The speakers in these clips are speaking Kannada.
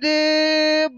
dibawakan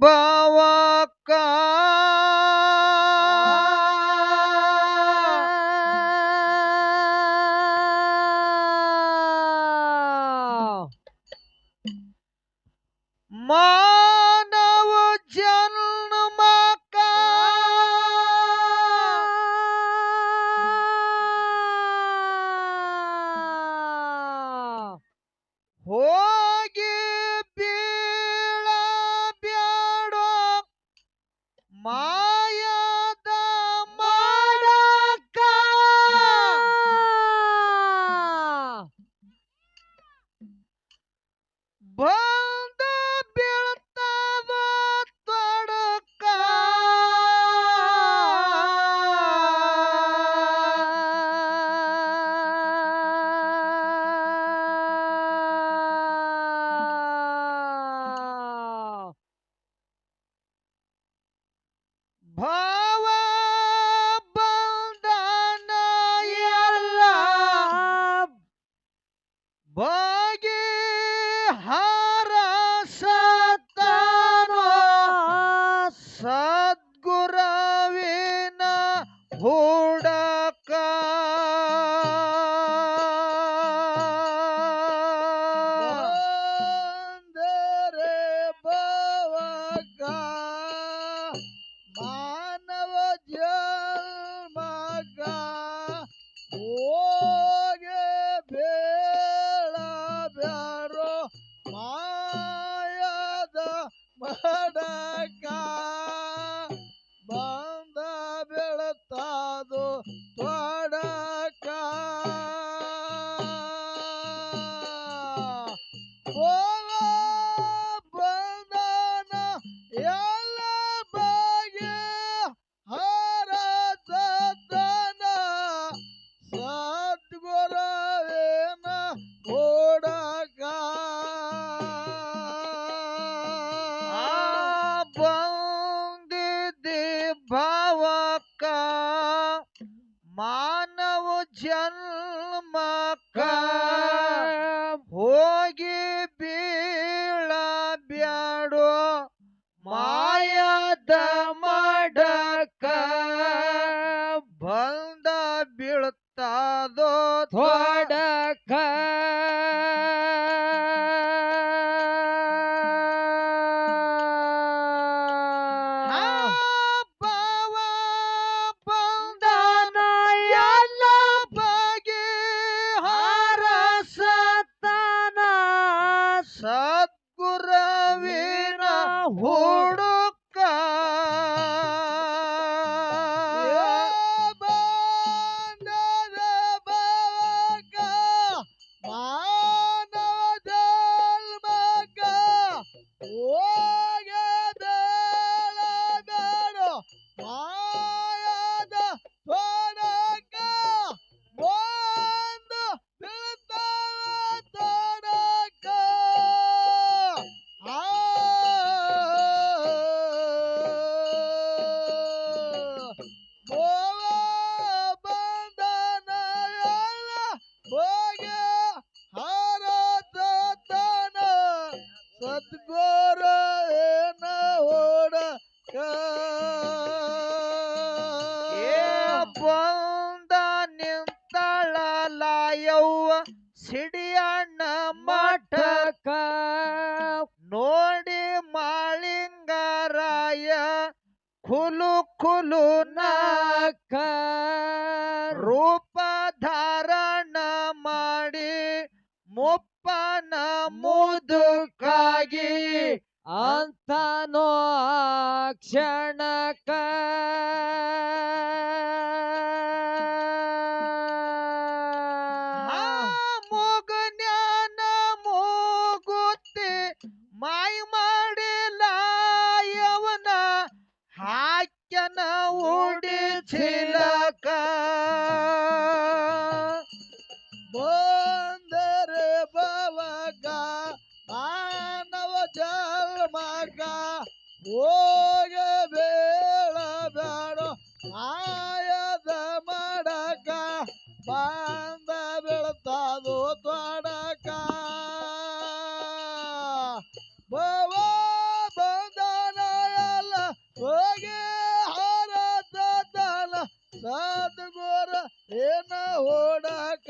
Christian ಖುಲು ಖುಲು नाक। रूप ಮಾಡಿ ಮುಪ್ಪನ ಮುದುಕಾಗಿ ಅಂತನೋ ಕ್ಷಣಕ। হয়েছে ಸಾಧುಗೋರ ಏನ ಓಡಾಕ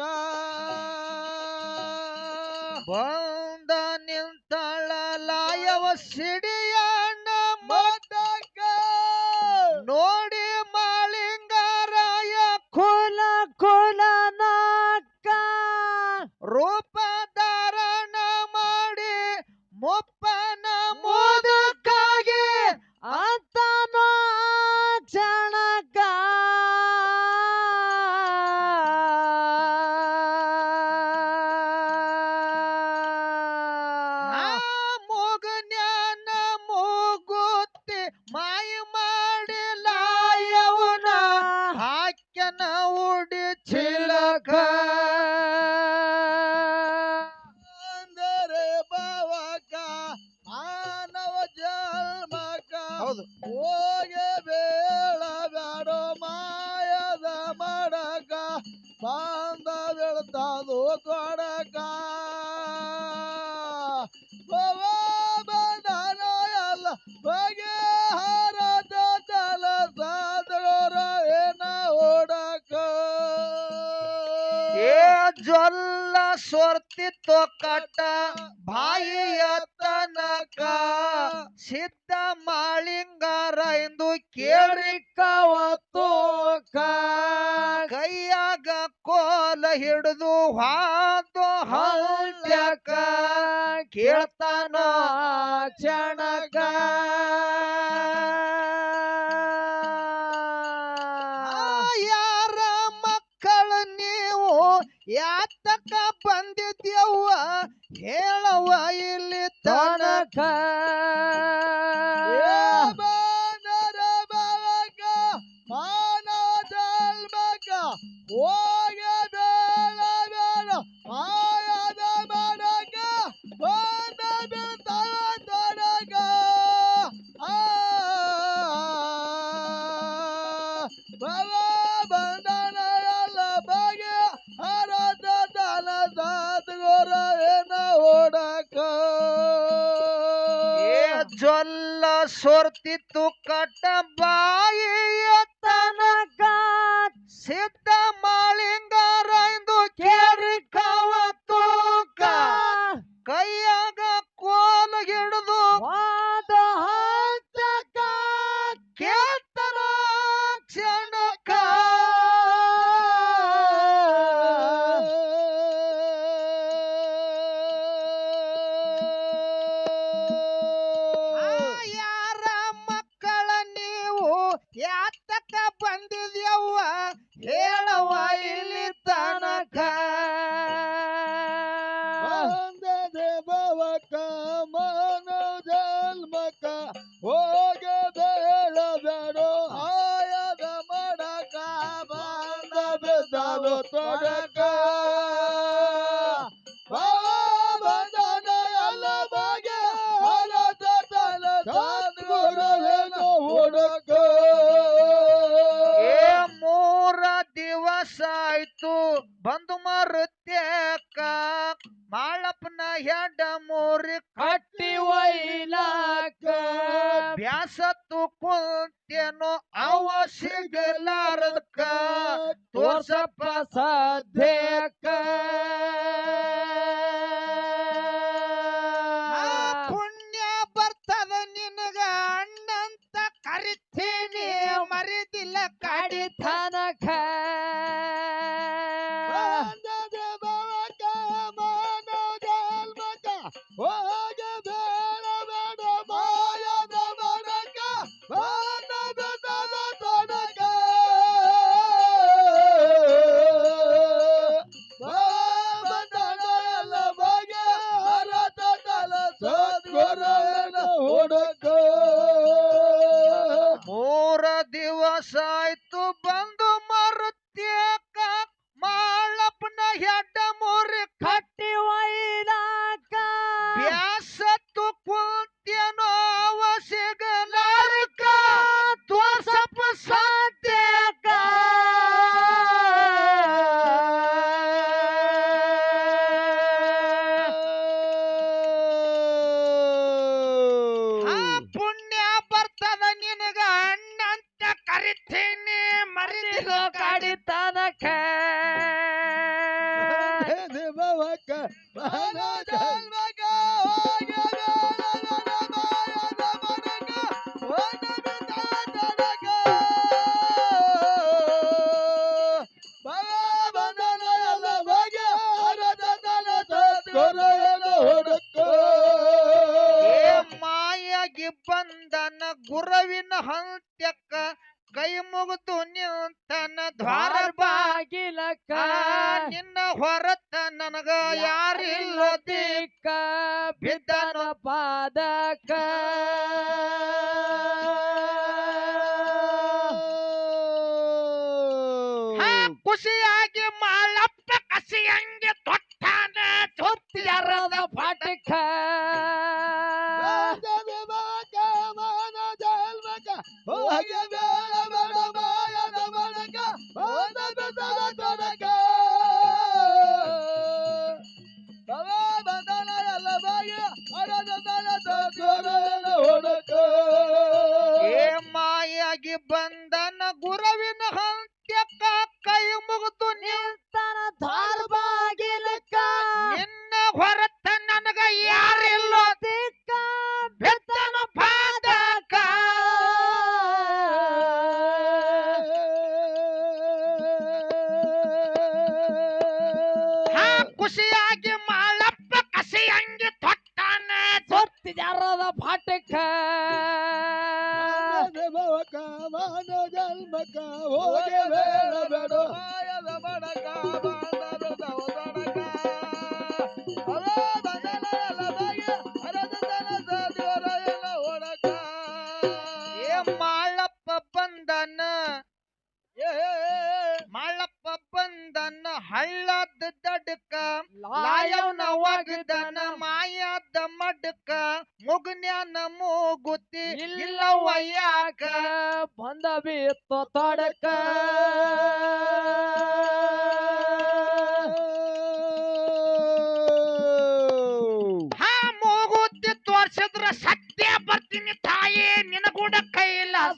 ಜ್ವಲ್ಲ ಸ್ವರ್ತಿ ಕಟ ಬಾಯಿಯ ತನಕ ಸಿದ್ಧ ಮಾಳಿಂಗಾರ ಎಂದು ಕೇಳಿ ಕವತೋಕ ಕೈಯಾಗ ಕೋಲ ಹಿಡಿದು ಹಾದು ಹಲ್ಯಕ ಕೇಳ್ತಾನ ಚಣಕಾ ಯಾತಕ ಬಂದಿದ್ಯವ್ವ ಹೇಳವ್ವ ಇಲ್ಲಿ ತನಕ ಮಾನದಲ್ಮಗ ಹೋಗಬೇಡ ಬೇಡ ಮಾಯದ ಬಡಗ ಬಂದ ತನಕ ಆ কিশোর ನಿನಗ ಅಣ್ಣಂತ ಕರಿತೀನಿ ಮರಿದಿಲ್ಲ ಕಾಡಿತನಕ. তো বন্ধ Vaca. ಬಿದ್ದನ ಪಾದಕ. ಆಗಿ ಬಂದನ ಗುರವಿನ ಹಂತ್ಯಕ್ಕ ಕೈ ಮುಗಿದು ನಿಂತ ಹೋಗಬೇಡ ಬೇಡ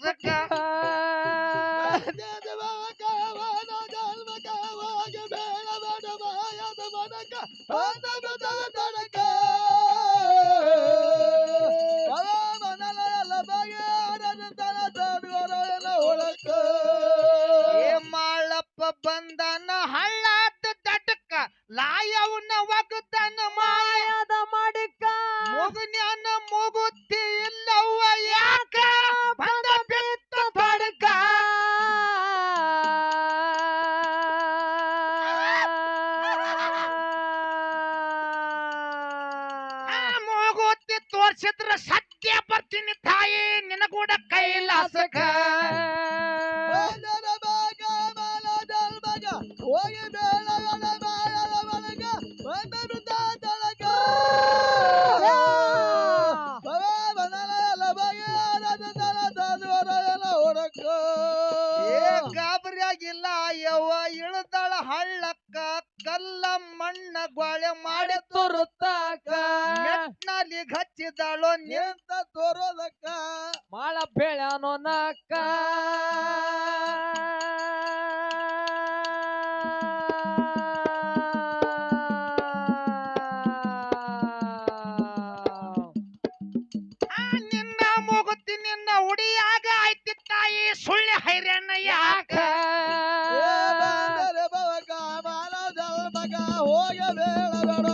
Jessica. ನನ್ನ ಗೋಳೆ ಮಾಡಿ ತೋರುತ್ತಾಕ ನಲ್ಲಿ ಹಚ್ಚಿದಾಳೋ ನಿಂತ ತೋರೋದಕ್ಕ. ಮಾಳ ಬೆಳನೋ ನಾಕ. minha vela,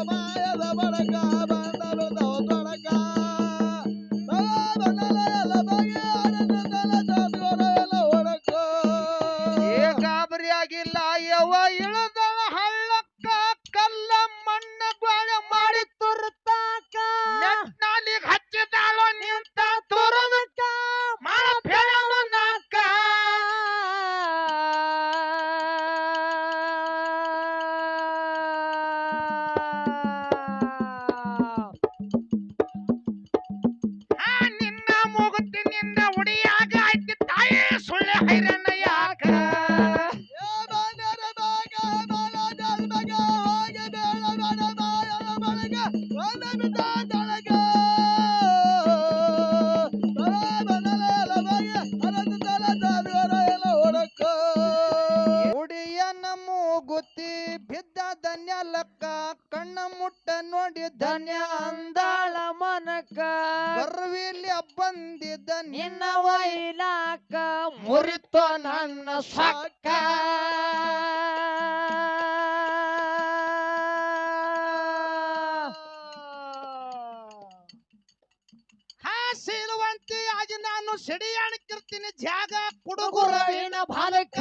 Bye. ಮೋನಕ ಗರ್ವಿಲಿ ಬಂದಿದ್ದ ನಿನ್ನ ವೈಲಾಕ ಮುರಿತ ನನ್ನ ಸಕ್ಕ ಸೀಲುವಂತಿ ನಾನು ಸಿಡಿಯಾಣಕ್ಕಿರ್ತೀನಿ ಜಾಗ ಕುಡುಗುರ ಬಾಲಕ.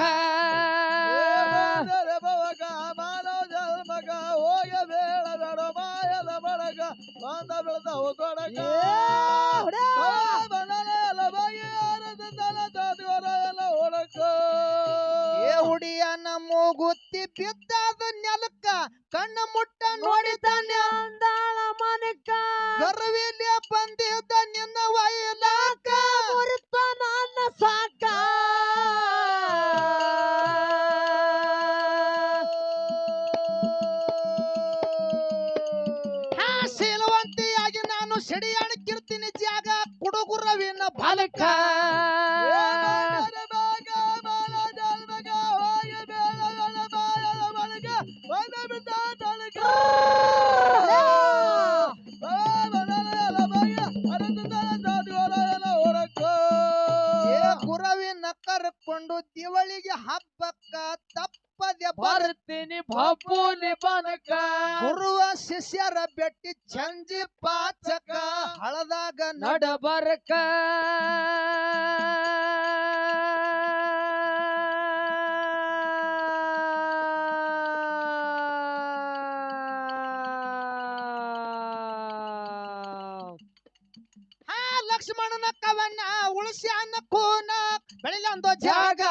ಬೆಳೆದ ಹೋಗೋಡಕ ಬಂದನೆ ಎಲ್ಲ ಬಾಗಿ ಆರದಿಂದನ ತಾತಿವರ ಓಡಕ ಏ ಬಿದ್ದಾದ ನೆಲಕ್ಕ ಕಣ್ಣು ಮುಟ್ಟ ನೋಡಿದ್ದಾನೆ ಅಂದಾಳ ಮನಕ. ಗರ್ವಿನ ಕವನ ಉಳಿಸ್ಯಾನ ಕೋನ ಬೆಳಿಲೊಂದು ಜಾಗ